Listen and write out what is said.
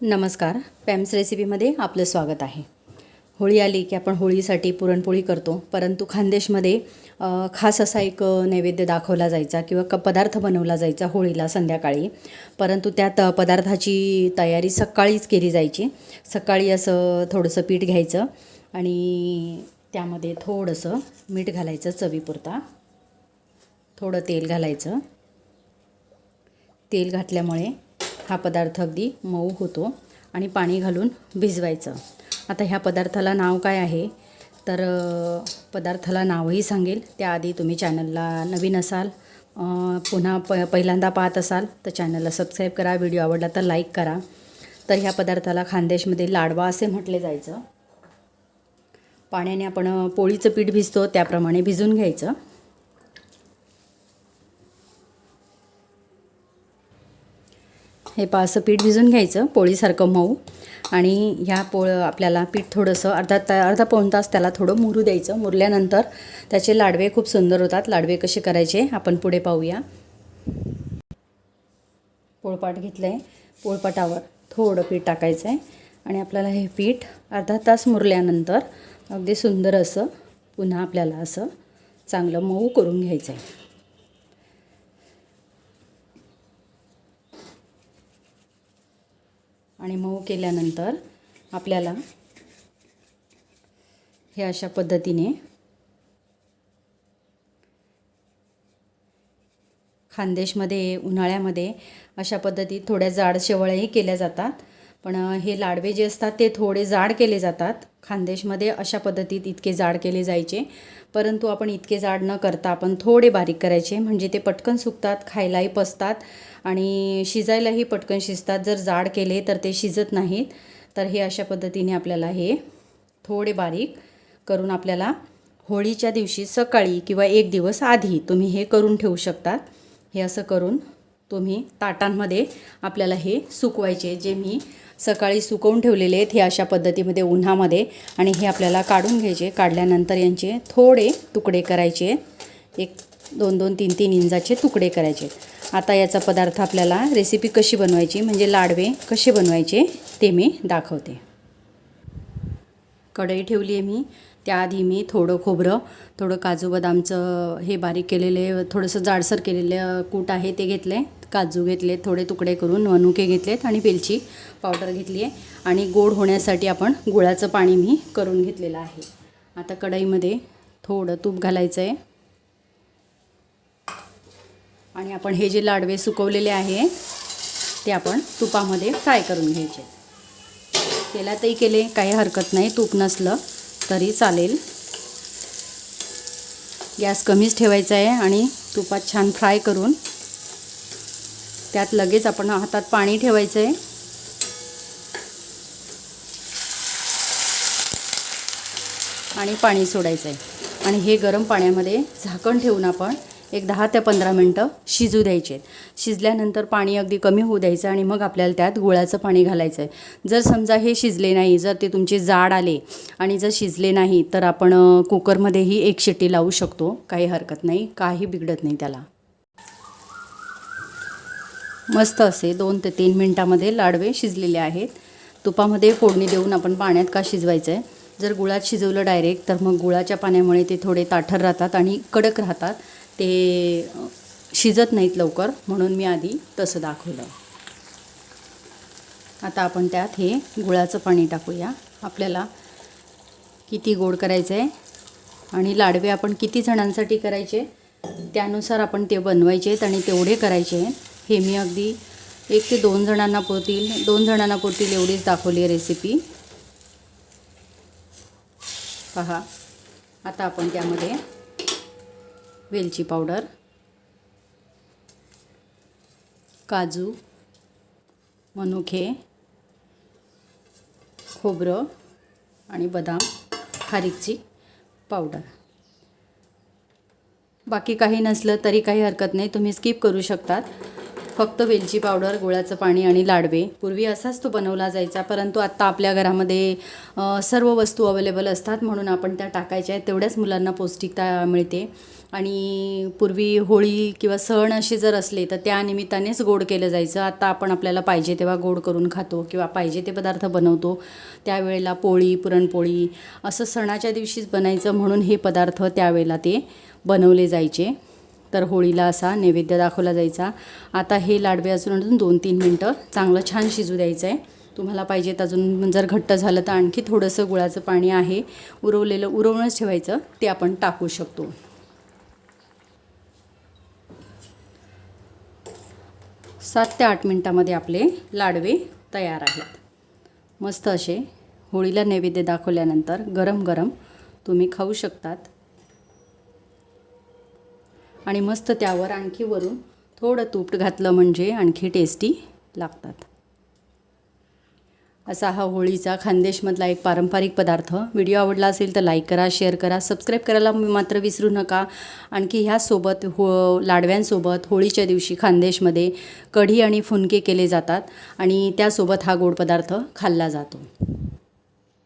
नमस्कार. पॅम्स रेसिपीमध्ये आपलं स्वागत आहे. होळी आली की आपण होळीसाठी पुरणपोळी करतो परंतु खानदेशमध्ये खास असा एक नैवेद्य दाखवला जायचा किंवा क पदार्थ बनवला जायचा होळीला संध्याकाळी. परंतु त्या पदार्थाची तयारी सकाळीच केली जायची. सकाळी असं थोडंसं पीठ घ्यायचं आणि त्यामध्ये थोडंसं मीठ घालायचं चवीपुरता. थोडं तेल घालायचं. तेल घातल्यामुळे हा पदार्थ अगदी मऊ होतो आणि पाणी घालून भिजवायचं. आता ह्या पदार्थाला नाव काय आहे? तर पदार्थाला नावही सांगेल. त्याआधी तुम्ही चॅनलला नवीन असाल पुन्हा प पहिल्यांदा पाहत असाल तर चॅनलला सबस्क्राईब करा. व्हिडिओ आवडला तर लाईक करा. तर ह्या पदार्थाला खानदेशमध्ये लाडवा असे म्हटले जायचं. पाण्याने आपण पोळीचं पीठ भिजतो त्याप्रमाणे भिजून घ्यायचं. हे पा असं पीठ भिजून घ्यायचं पोळीसारखं मऊ. आणि ह्या पोळ आपल्याला पीठ थोडंसं अर्धा ता अर्धा पाऊण तास त्याला थोडं मुरू द्यायचं. मुरल्यानंतर त्याचे लाडवे खूप सुंदर होतात. लाडवे कसे करायचे आपण पुढे पाहूया. पोळपाट घेतलं आहे पोळपाटावर थोडं पीठ टाकायचं आहे आणि आपल्याला हे पीठ अर्धा तास मुरल्यानंतर अगदी सुंदर असं पुन्हा आपल्याला असं चांगलं मऊ करून घ्यायचं आहे आणि मऊ केल्यानंतर आपल्याला हे अशा पद्धतीने खानदेशमध्ये उन्हाळ्यामध्ये अशा पद्धतीत थोड्या जाड शेवळ्याही केल्या जातात. पण हे लाडवे जे असतात ते थोडे जाड केले जातात. खानदेशमध्ये अशा पद्धतीत इतके जाड केले जायचे. परंतु आपण इतके जाड न करता आपण थोडे बारीक करायचे. म्हणजे ते पटकन सुकतात खायलाही पसतात आणि शिजायलाही पटकन शिजतात. जर जाड केले तर ते शिजत नाहीत. तर हे अशा पद्धतीने आपल्याला हे थोडे बारीक करून आपल्याला होळीच्या दिवशी सकाळी किंवा एक दिवस आधी तुम्ही हे करून ठेवू शकतात. हे असं करून तुम्ही ताटांमध्ये आपल्याला हे सुकवायचे जे मी सकाळी सुकवून ठेवलेले आहेत हे अशा पद्धतीमध्ये उन्हामध्ये. आणि हे आपल्याला काढून घ्यायचे. काढल्यानंतर यांचे थोडे तुकडे करायचे. एक दोन दोन तीन तीन इंचाचे तुकडे करायचे. आता याचा पदार्थ आपल्याला रेसिपी कशी बनवायची म्हणजे लाडवे कसे बनवायचे ते मी दाखवते. कढई ठेवली आहे मी. त्याआधी मी थोडं खोबरं थोडं काजू बदामचं हे बारीक केलेले थोडंसं जाडसर केलेलं कूट आहे ते घेतलं. आहे काजू घेतले थोडे तुकडे करून मनुके घेतलेत आणि वेलची पावडर घेतली आहे आणि गोड होण्यासाठी आपण गुळाचं पाणी मी करून घेतलेलं आहे. आता कढईमध्ये थोडं तूप घालायचं आहे आणि आपण हे जे लाडवे सुकवलेले आहे ते आपण तुपामध्ये फ्राय करून घ्यायचे. तेलातही केले काही हरकत नाही तूप नसलं. तरी चालेल. गॅस कमीच ठेवायचा आहे आणि तुपात छान फ्राय करून त्यात लगेच आपण हातात पाणी ठेवायचं आहे आणि पाणी सोडायचं आहे आणि हे गरम पाण्यामध्ये झाकण ठेवून आपण एक दहा ते पंधरा मिनटं शिजू द्यायचे. शिजल्यानंतर पाणी अगदी कमी होऊ द्यायचं आणि मग आपल्याला त्यात गुळाचं पाणी घालायचं आहे जर समजा हे शिजले नाही जर ते तुमचे जाड आले आणि जर शिजले नाही तर आपण कुकरमध्येही एक शिट्टी लावू शकतो. काही हरकत नाही काही बिघडत नाही त्याला. मस्त असे दोन ते तीन मिनटामध्ये लाडवे शिजलेले आहेत. तुपामध्ये फोडणी देऊन आपण पाण्यात का शिजवायचं आहे जर गुळात शिजवलं डायरेक्ट तर मग गुळाच्या पाण्यामुळे ते थोडे ताठर राहतात आणि कडक राहतात. ते शिजत नाहीत लवकर म्हणून मी आधी तसं दाखवलं. आता आपण त्यात हे गुळाचं पाणी टाकूया. आपल्याला किती गोड करायचं आहे आणि लाडवे आपण किती जणांसाठी करायचे त्यानुसार आपण ते बनवायचे आहेत आणि तेवढे करायचे आहेत. हे मी अगदी एक ते दोन जणांना पुरतील दोन जणांना पुरतील एवढीच दाखवली आहे रेसिपी पहा आता आपण त्यामध्ये वेलची पावडर काजू मनुके खोबरं आणि बदाम खारीकची पावडर. बाकी काही नसलं तरी काही हरकत नाही तुम्ही स्किप करू शकतात. फक्त वेलची पावडर गुळाचं पाणी आणि लाडवे. पूर्वी असाच तो बनवला जायचा परंतु आत्ता आपल्या घरामध्ये सर्व वस्तू अवेलेबल असतात म्हणून आपण त्या टाकायच्या आहेत. तेवढ्याच मुलांना पौष्टिकता मिळते. आणि पूर्वी होळी किंवा सण असे जर असले तर त्या निमित्तानेच गोड केलं जायचं. आता आपण आपल्याला पाहिजे तेव्हा गोड करून खातो किंवा पाहिजे ते पदार्थ बनवतो. त्यावेळेला पोळी पुरणपोळी असं सणाच्या दिवशीच बनायचं म्हणून हे पदार्थ त्यावेळेला ते बनवले जायचे. तर होळीला असा नैवेद्य दाखवला जायचा. आता हे लाडवे अजून अजून दोन तीन मिनटं चांगलं छान शिजू द्यायचं आहे तुम्हाला पाहिजेत अजून जर घट्ट झालं तर आणखी थोडंसं गुळाचं पाणी आहे. उरवलेलं उरवणंच ठेवायचं. ते आपण टाकू शकतो. सात ते आठ मिनटामध्ये आपले लाडवे तयार आहेत. मस्त असे होळीला नैवेद्य दाखवल्यानंतर गरम गरम तुम्ही खाऊ शकतात. आणि मस्त त्यावर आणखी वरून थोडं तूप घातलं म्हणजे आणखी टेस्टी लागतात. असा हा होळीचा खानदेशमधला एक पारंपरिक पदार्थ. व्हिडिओ आवडला असेल तर लाईक करा शेअर करा सबस्क्राईब करायला मात्र विसरू नका. आणखी ह्यासोबत हो लाडव्यांसोबत होळीच्या दिवशी खानदेशमध्ये कढी आणि फुनके केले जातात आणि त्यासोबत हा गोड पदार्थ खाल्ला जातो.